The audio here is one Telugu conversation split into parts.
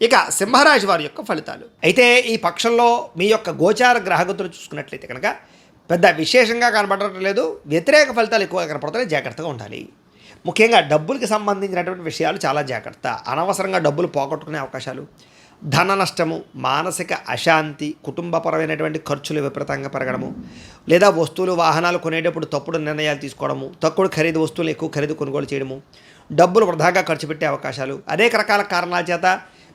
ఇక సింహరాశి వారి యొక్క ఫలితాలు. అయితే ఈ పక్షంలో మీ యొక్క గోచార గ్రహగతులు చూసుకున్నట్లయితే కనుక పెద్ద విశేషంగా కనబడటం లేదు వ్యతిరేక ఫలితాలు ఎక్కువగా కనపడుతున్నాయి జాగ్రత్తగా ఉండాలి. ముఖ్యంగా డబ్బులకి సంబంధించినటువంటి విషయాలు చాలా జాగ్రత్త. అనవసరంగా డబ్బులు పోగొట్టుకునే అవకాశాలు ధన నష్టము మానసిక అశాంతి కుటుంబపరమైనటువంటి ఖర్చులు విపరీతంగా పెరగడము లేదా వస్తువులు వాహనాలు కొనేటప్పుడు తప్పుడు నిర్ణయాలు తీసుకోవడము తక్కువ ఖరీదు వస్తువులు ఎక్కువ ఖరీదు కొనుగోలు చేయడము డబ్బులు వృధాగా ఖర్చు పెట్టే అవకాశాలు అనేక రకాల కారణాల చేత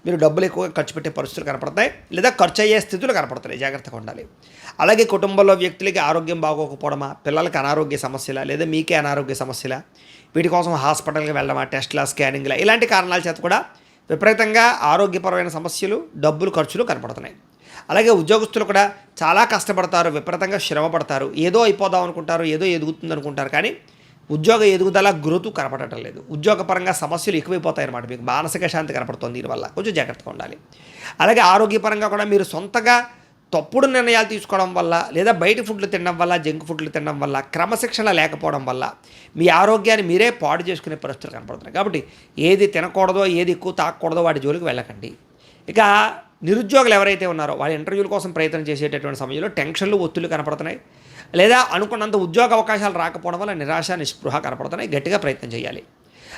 మీరు డబ్బులు ఎక్కువగా ఖర్చు పెట్టే పరిస్థితులు కనపడతాయి లేదా ఖర్చు అయ్యే స్థితులు కనపడతాయి. జాగ్రత్తగా ఉండాలి. అలాగే కుటుంబంలో వ్యక్తులకి ఆరోగ్యం బాగోకపోవడమా? పిల్లలకి అనారోగ్య సమస్యల? లేదా మీకే అనారోగ్య సమస్యల? వీటి కోసం హాస్పిటల్కి వెళ్ళడమా? టెస్ట్ల స్కానింగ్ల? ఇలాంటి కారణాల చేత కూడా విపరీతంగా ఆరోగ్యపరమైన సమస్యలు డబ్బులు ఖర్చులు కనపడుతున్నాయి. అలాగే ఉద్యోగస్తులు కూడా చాలా కష్టపడతారు విపరీతంగా శ్రమ పడతారు ఏదో అయిపోదాం అనుకుంటారు ఏదో ఎదుగుతుంది అనుకుంటారు. కానీ ఉద్యోగ ఎదుగుదల గ్రోతు కనపడటం లేదు. ఉద్యోగపరంగా సమస్యలు ఎక్కువైపోతాయి అన్నమాట మీకు. మానసిక శాంతి కనపడుతుంది దీనివల్ల. కొంచెం జాగ్రత్తగా ఉండాలి. అలాగే ఆరోగ్యపరంగా కూడా మీరు సొంతగా తప్పుడు నిర్ణయాలు తీసుకోవడం వల్ల లేదా బయట ఫుడ్లు తినడం వల్ల జంక్ ఫుడ్లు తినడం వల్ల క్రమశిక్షణ లేకపోవడం వల్ల మీ ఆరోగ్యాన్ని మీరే పాడు చేసుకునే పరిస్థితులు కనపడుతున్నాయి. కాబట్టి ఏది తినకూడదో ఏది ఎక్కువ తాకూడదో వాటి జోలికి వెళ్ళకండి. ఇక నిరుద్యోగులు ఎవరైతే ఉన్నారో వాళ్ళ ఇంటర్వ్యూల కోసం ప్రయత్నం చేసేటటువంటి సమయంలో టెన్షన్లు ఒత్తులు కనపడుతున్నాయి. లేదా అనుకున్నంత ఉద్యోగ అవకాశాలు రాకపోవడం వల్ల నిరాశ నిస్పృహ కనపడుతున్నాయి. గట్టిగా ప్రయత్నం చేయాలి.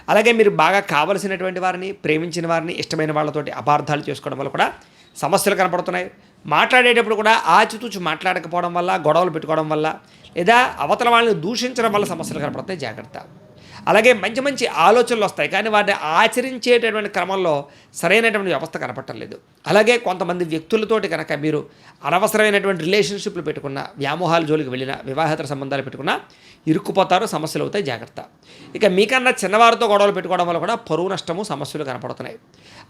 అలాగే మీరు బాగా కావలసినటువంటి వారిని ప్రేమించిన వారిని ఇష్టమైన వాళ్ళతోటి అపార్థాలు చేసుకోవడం వల్ల కూడా సమస్యలు కనపడుతున్నాయి. మాట్లాడేటప్పుడు కూడా ఆచితూచి మాట్లాడకపోవడం వల్ల గొడవలు పెట్టుకోవడం వల్ల లేదా అవతల వాళ్ళని దూషించడం వల్ల సమస్యలు కనపడతాయి. జాగ్రత్త. అలాగే మంచి మంచి ఆలోచనలు వస్తాయి కానీ వాటిని ఆచరించేటటువంటి క్రమంలో సరైనటువంటి వ్యవస్థ కనపడటం లేదు. అలాగే కొంతమంది వ్యక్తులతోటి కనుక మీరు అనవసరమైనటువంటి రిలేషన్షిప్లు పెట్టుకున్న వ్యామోహాల జోలికి వెళ్ళిన వివాహేతర సంబంధాలు పెట్టుకున్న ఇరుక్కుపోతారు సమస్యలు అవుతాయి జాగ్రత్త. ఇక మీకన్నా చిన్నవారితో గొడవలు పెట్టుకోవడం వల్ల కూడా పరువు నష్టము సమస్యలు కనపడుతున్నాయి.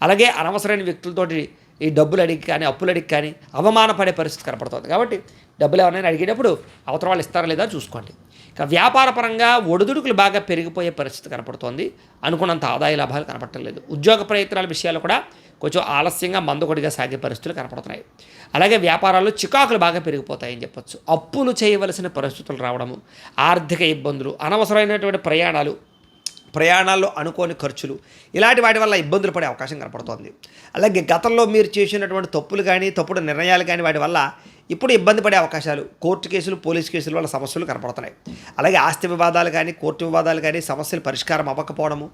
అలాగే అనవసరమైన వ్యక్తులతోటి ఈ డబ్బులు అడిగి కానీ అప్పులు అడిగి కానీ అవమానపడే పరిస్థితి కనపడుతుంది. కాబట్టి డబ్బులు ఎవరైనా అడిగేటప్పుడు అవతల వాళ్ళు ఇస్తారా లేదా చూసుకోండి. ఇక వ్యాపారపరంగా ఒడిదుడుకులు బాగా పెరిగిపోయే పరిస్థితి కనపడుతోంది. అనుకున్నంత ఆదాయ లాభాలు కనపడటం లేదు. ఉద్యోగ ప్రయత్నాల విషయాలు కూడా కొంచెం ఆలస్యంగా మందకొడిగా సాగే పరిస్థితులు కనపడుతున్నాయి. అలాగే వ్యాపారాల్లో చికాకులు బాగా పెరిగిపోతాయని చెప్పొచ్చు. అప్పులు చేయవలసిన పరిస్థితులు రావడము ఆర్థిక ఇబ్బందులు అనవసరమైనటువంటి ప్రయాణాలు ప్రయాణాల్లో అనుకోని ఖర్చులు ఇలాంటి వాటి వల్ల ఇబ్బందులు పడే అవకాశం కనపడుతోంది. అలాగే గతంలో మీరు చేసినటువంటి తప్పులు కానీ తప్పుడు నిర్ణయాలు కానీ వాటి వల్ల ఇప్పుడు ఇబ్బంది పడే అవకాశాలు కోర్టు కేసులు పోలీస్ కేసులు వల్ల సమస్యలు కనపడుతున్నాయి. అలాగే ఆస్తి వివాదాలు కానీ కోర్టు వివాదాలు కానీ సమస్యలు పరిష్కారం అవ్వకపోవడము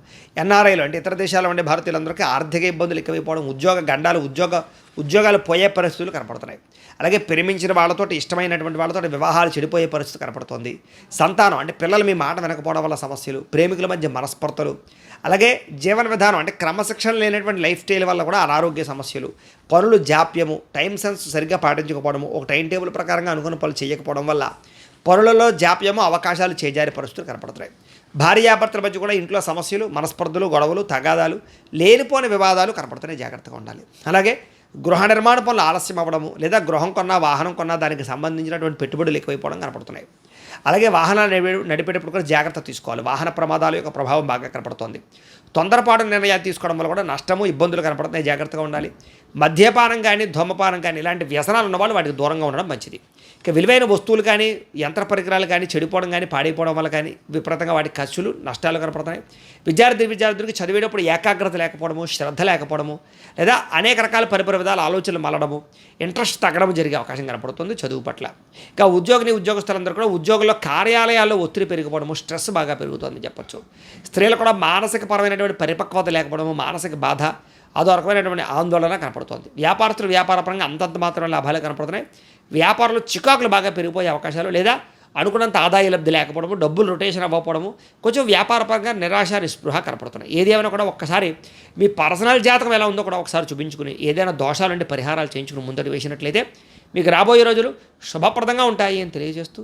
ఎన్ఆర్ఐలు అంటే ఇతర దేశాల్లో ఉండే భారతీయులందరికీ ఆర్థిక ఇబ్బందులు ఎక్కువైపోవడం ఉద్యోగ గండాలు ఉద్యోగ ఉద్యోగాలు పోయే పరిస్థితులు కనపడుతున్నాయి. అలాగే ప్రేమించిన వాళ్ళతో ఇష్టమైనటువంటి వాళ్ళతో వివాహాలు చెడిపోయే పరిస్థితి కనపడుతుంది. సంతానం అంటే పిల్లలు మీ మాట వినకపోవడం వల్ల సమస్యలు ప్రేమికుల మధ్య మనస్పర్ధలు అలాగే జీవన విధానం అంటే క్రమశిక్షణ లేనటువంటి లైఫ్ స్టైల్ వల్ల కూడా అనారోగ్య సమస్యలు పనులు జాప్యము టైం సెన్స్ సరిగ్గా పాటించకపోవడము ఒక టైం టేబుల్ ప్రకారంగా అనుకున్న పనులు చేయకపోవడం వల్ల పనులలో జాప్యము అవకాశాలు చేజారే పరిస్థితులు కనపడుతున్నాయి. భార్యాభర్తల మధ్య కూడా ఇంట్లో సమస్యలు మనస్పర్ధలు గొడవలు తగాదాలు లేనిపోని వివాదాలు కనపడుతున్నాయి. జాగ్రత్తగా ఉండాలి. అలాగే గృహ నిర్మాణ పనులు ఆలస్యం అవ్వడము లేదా గృహం కొన్నా వాహనం కొన్నా దానికి సంబంధించినటువంటి పెట్టుబడులు ఎక్కువైపోవడం కనపడుతున్నాయి. అలాగే వాహనాలు నడిపే నడిపేటప్పుడు కూడా జాగ్రత్త తీసుకోవాలి. వాహన ప్రమాదాల యొక్క ప్రభావం బాగా కనపడుతోంది. తొందరపాటు నిర్ణయాలు తీసుకోవడం వల్ల కూడా నష్టము ఇబ్బందులు కనపడుతున్నాయి. జాగ్రత్తగా ఉండాలి. మద్యపానం కానీ ధూమపానం కానీ ఇలాంటి వ్యసనాలు ఉన్నవాళ్ళు వాటికి దూరంగా ఉండడం మంచిది. ఇక విలువైన వస్తువులు కానీ యంత్ర పరికరాలు కానీ చెడిపోవడం కానీ పాడైపోవడం వల్ల కానీ విపరీతంగా వాటి ఖర్చులు నష్టాలు కనపడుతున్నాయి. విద్యార్థి విద్యార్థులకి చదివేటప్పుడు ఏకాగ్రత లేకపోవడము శ్రద్ధ లేకపోవడము లేదా అనేక రకాల పరిపరి విధాల ఆలోచనలు మలడము ఇంట్రెస్ట్ తగ్గడం జరిగే అవకాశం కనపడుతుంది చదువు పట్ల. ఇక ఉద్యోగిని ఉద్యోగస్తులందరూ కూడా ఉద్యోగుల్లో కార్యాలయాల్లో ఒత్తిడి పెరిగిపోవడము స్ట్రెస్ బాగా పెరుగుతుందని చెప్పొచ్చు. స్త్రీలు కూడా మానసిక పరమైనటువంటి పరిపక్వత లేకపోవడము మానసిక బాధ అదో రకమైనటువంటి ఆందోళన కనపడుతోంది. వ్యాపారస్తులు వ్యాపార పరంగా అంతంత మాత్రమే లాభాలు కనపడుతున్నాయి. వ్యాపారంలో చికాకులు బాగా పెరిగిపోయే అవకాశాలు లేదా అనుకున్నంత ఆదాయ లబ్ధి లేకపోవడము డబ్బులు రొటేషన్ అవ్వకపోవడము కొంచెం వ్యాపారపరంగా నిరాశ నిస్పృహ కనపడుతున్నాయి. ఏది ఏమైనా కూడా ఒక్కసారి మీ పర్సనల్ జాతకం ఎలా ఉందో కూడా ఒకసారి చూపించుకుని ఏదైనా దోషాలుంటే పరిహారాలు చేయించుకుని ముందడి వేసినట్లయితే మీకు రాబోయే రోజులు శుభప్రదంగా ఉంటాయి అని తెలియజేస్తూ